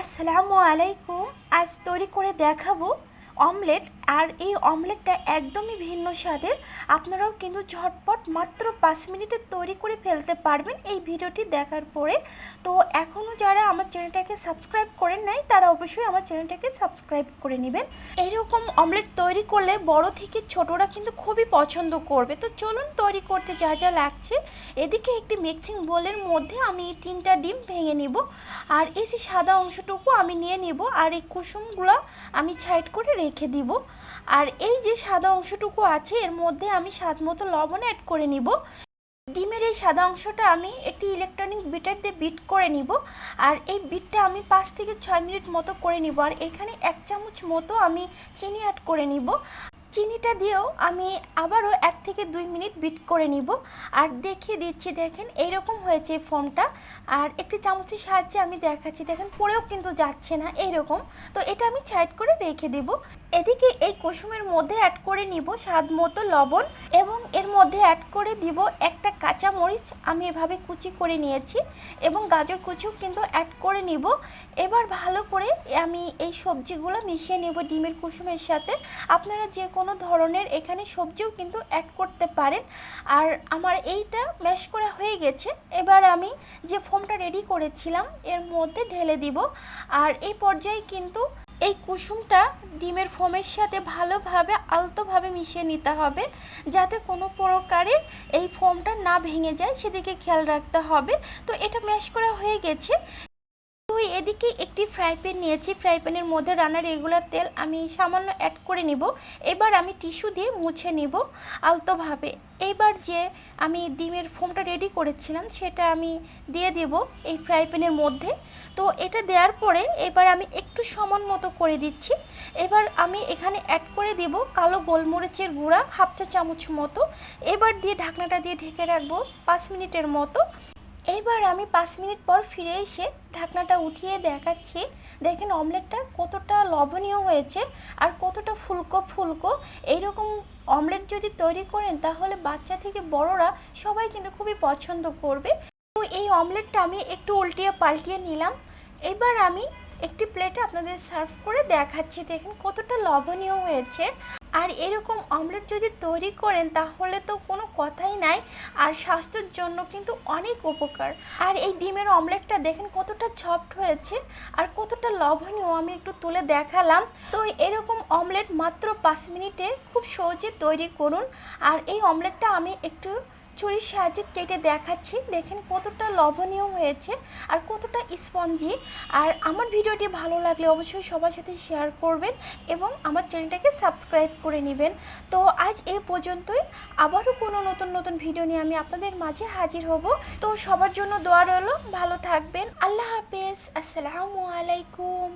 আসসালামু আলাইকুম। আজ তৈরি করে দেখাবো অমলেট আর এই অমলেটটা একদমই ভিন্ন স্বাদের। আপনারাও কিন্তু ঝটপট মাত্র পাঁচ মিনিটে তৈরি করে ফেলতে পারবেন এই ভিডিওটি দেখার পরে। তো এখনও যারা আমার চ্যানেলটাকে সাবস্ক্রাইব করেন নাই, তারা অবশ্যই আমার চ্যানেলটাকে সাবস্ক্রাইব করে নেবেন। এইরকম অমলেট তৈরি করলে বড় থেকে ছোটরা কিন্তু খুবই পছন্দ করবে। তো চলুন তৈরি করতে যা যা লাগছে। এদিকে একটি মিক্সিং বোলের মধ্যে আমি তিনটা ডিম ভেঙে নিব। আর এই যে সাদা অংশটুকু আমি নিয়ে নিব। আর এই কুসুমগুলো আমি সাইড করে রেখে দিব। আর এই যে সাদা অংশটুকু আছে, এর মধ্যে আমি স্বাদ মতো লবণ অ্যাড করে নিব। ডিমের এই সাদা অংশটা আমি একটি ইলেকট্রনিক বিটার দিয়ে বিট করে নিব। আর এই বিটটা আমি পাঁচ থেকে ছয় মিনিট মতো করে নিব। আর এখানে এক চামচ মতো আমি চিনি অ্যাড করে নিব। চিনিটা দিয়েও আমি আবারও এক থেকে দুই মিনিট বিট করে নিব। আর দেখিয়ে দিচ্ছি, দেখেন এইরকম হয়েছে ফর্মটা। আর একটি চামচের সাহায্যে আমি দেখাচ্ছি, দেখেন পরেও কিন্তু যাচ্ছে না এইরকম। তো এটা আমি সাইড করে রেখে দেব। এদিকে এই কুসুমের মধ্যে অ্যাড করে নিব স্বাদ মতো লবণ এবং এর মধ্যে অ্যাড করে দিব একটা কাঁচা মরিচ আমি এভাবে কুচি করে নিয়েছি এবং গাজর কুচিও কিন্তু অ্যাড করে নিব। এবার ভালো করে আমি এই সবজিগুলো মিশিয়ে নেব ডিমের কুসুমের সাথে। আপনারা যে কোনো ধরনের এখানে সবজিও কিন্তু অ্যাড করতে পারেন। আর আমার এইটা ম্যাশ করা হয়ে গেছে। এবার আমি যে ফোমটা রেডি করেছিলাম, এর মধ্যে ঢেলে দিব। আর এই পর্যায়ে কিন্তু এই কুসুমটা ডিমের ফোমের সাথে ভালোভাবে, আলতোভাবে মিশিয়ে নিতে হবে। যাতে কোনো প্রকারের এই ফোমটা না ভেঙে যায়, সেদিকে খেয়াল রাখতে হবে। তো এটা ম্যাশ করা হয়ে গেছে। এদিকে একটি ফ্রাই প্যান নিয়েছি। ফ্রাই প্যানের মধ্যে রান্নার রেগুলার তেল আমি সামান্য অ্যাড করে নিব। এবার আমি টিস্যু দিয়ে মুছে নিব আলতোভাবে। এইবার যে আমি ডিমের ফোমটা রেডি করেছিলাম, সেটা আমি দিয়ে দেব এই ফ্রাই প্যানের মধ্যে। তো এটা দেওয়ার পরে এবার আমি একটু সমান মতো করে দিচ্ছি। এবার আমি এখানে অ্যাড করে দেব কালো গোলমরিচের গুঁড়া, হাফ চা চামচ মতো। এবার দিয়ে ঢাকনাটা দিয়ে ঢেকে রাখব পাঁচ মিনিটের মতো। এইবার আমি পাঁচ মিনিট পর ফিরে এসে ঢাকনাটা উঠিয়ে দেখাচ্ছি। দেখেন অমলেটটা কতটা লবণীয় হয়েছে আর কতটা ফুলকো ফুলকো। এইরকম অমলেট যদি তৈরি করেন তাহলে বাচ্চা থেকে বড়রা সবাই কিন্তু খুবই পছন্দ করবে। তো এই অমলেটটা আমি একটু উল্টিয়ে পাল্টিয়ে নিলাম। এবার আমি একটি প্লেটে আপনাদের সার্ভ করে দেখাচ্ছি। দেখেন কতটা লবণীয় হয়েছে। আর এরকম অমলেট যদি তৈরি করেন, তাহলে তো কোনো কথাই নাই। আর স্বাস্থ্যের জন্য কিন্তু অনেক উপকার। আর এই ডিমের অমলেটটা দেখেন কতটা সফট হয়েছে আর কতটা লবণীয় আমি একটু তুলে দেখালাম। তো এরকম অমলেট মাত্র পাঁচ মিনিটে খুব সহজে তৈরি করুন। আর এই অমলেটটা আমি একটু ছুরির সাহায্যে কেটে দেখাচ্ছি। দেখেন কতটা লবণীয় হয়েছে আর কতটা স্পঞ্জি। আর আমার ভিডিওটি ভালো লাগলে অবশ্যই সবার সাথে শেয়ার করবেন এবং আমার চ্যানেলটাকে সাবস্ক্রাইব করে নেবেন। তো আজ এই পর্যন্তই। আবারও কোনো নতুন নতুন ভিডিও নিয়ে আমি আপনাদের মাঝে হাজির হব। তো সবার জন্য দোয়া রইল। ভালো থাকবেন। আল্লাহ হাফেজ। আসসালামু আলাইকুম।